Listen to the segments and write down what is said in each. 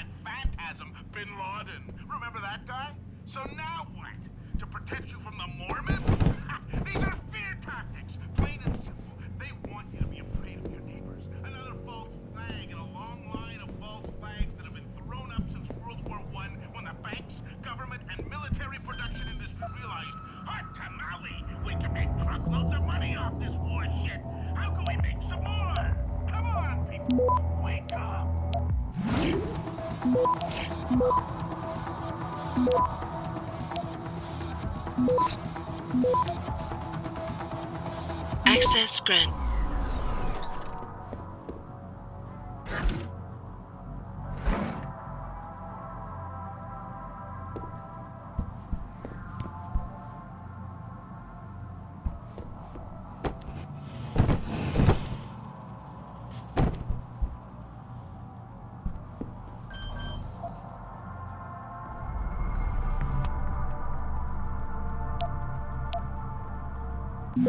that phantasm, Bin Laden. Remember that guy? So now what? To protect you from the Mormons? These are fear tactics, plain and simple. They want you to be afraid of your neighbors. Another false flag in a long line of false flags that have been thrown up since World War One, when the banks, government, and military production industry realized, Access grant. A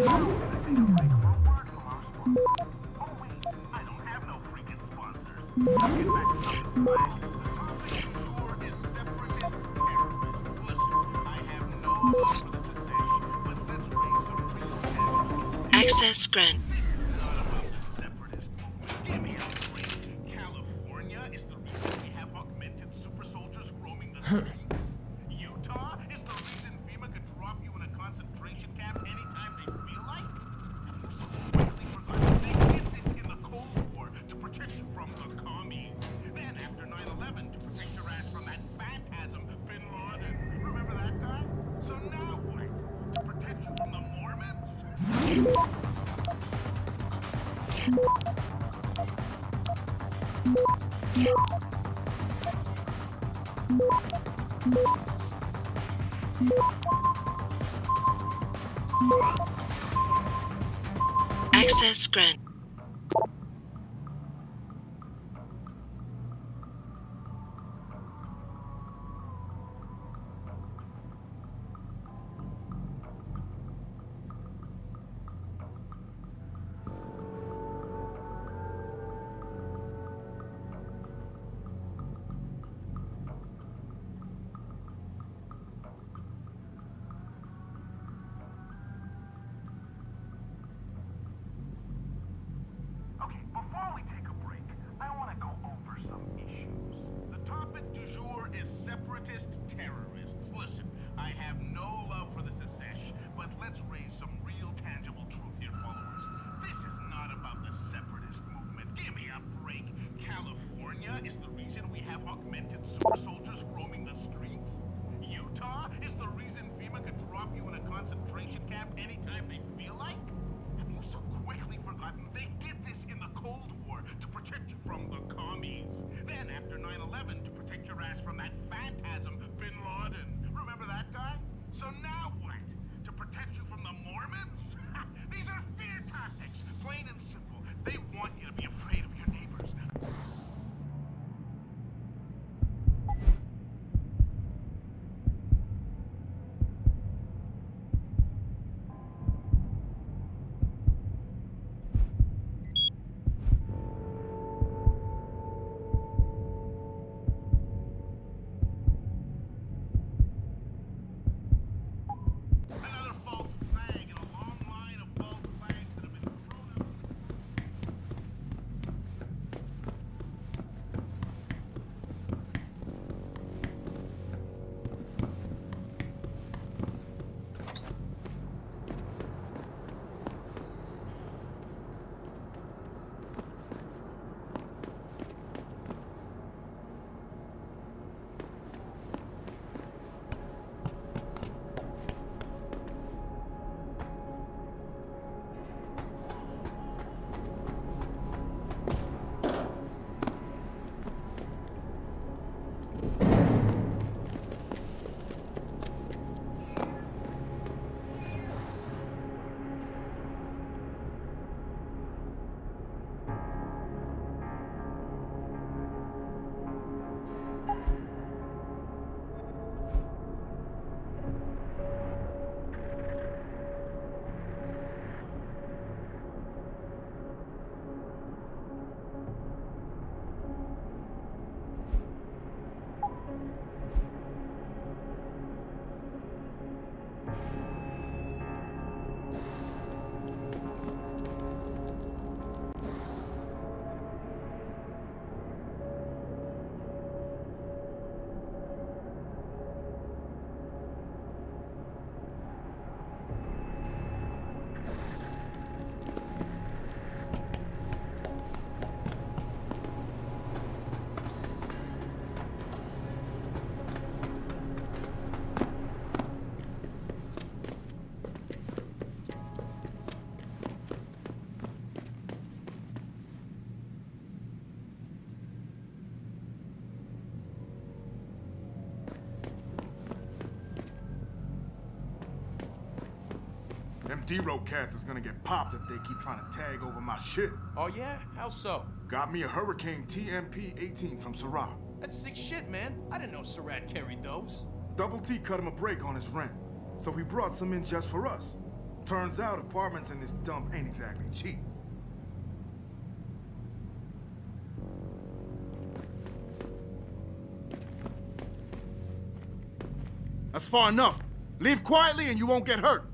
break. California is the reason we have augmented super soldiers roaming the Access grant. D-Row cats is gonna get popped if they keep trying to tag over my shit. Oh yeah? How so? Got me a Hurricane TMP-18 from Syrah. That's sick shit, man. I didn't know Surratt carried those. Double T cut him a break on his rent, so he brought some in just for us. Turns out apartments in this dump ain't exactly cheap. That's far enough. Leave quietly and you won't get hurt.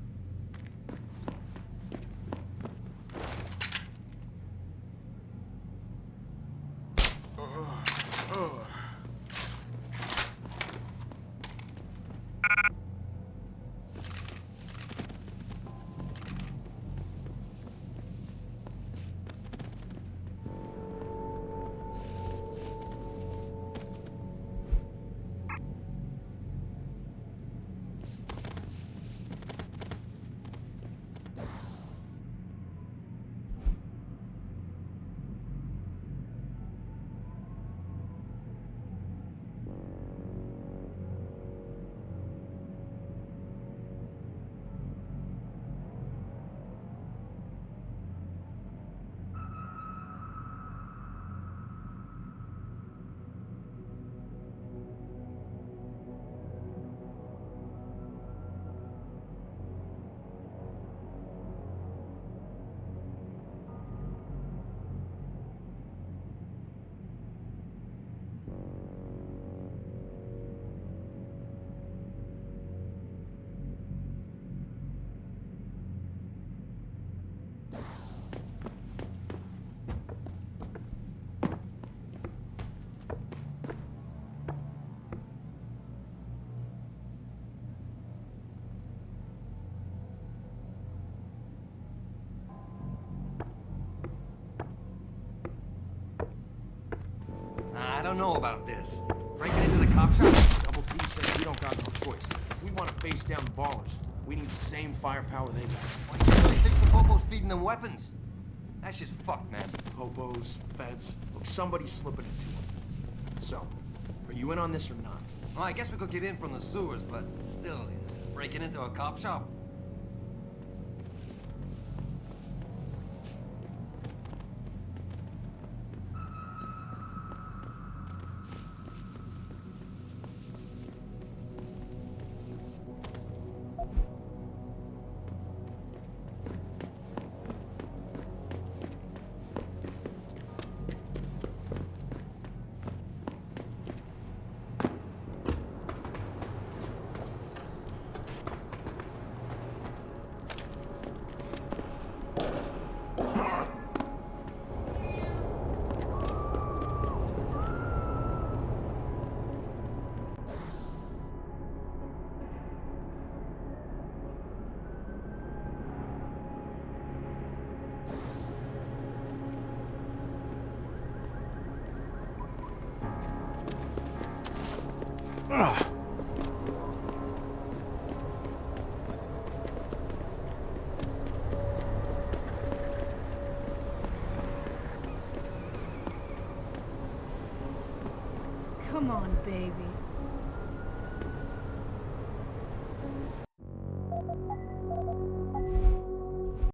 Don't know about this. Breaking into the cop shop? Double T says we don't got no choice. If We want to face down the ballers. We need the same firepower they got. Why you really thinks the Popo's feeding them weapons? That's just fucked, man. Hobos, feds. Look, somebody's slipping it to them. So, are you in on this or not? Well, I guess we could get in from the sewers, but still, breaking into a cop shop?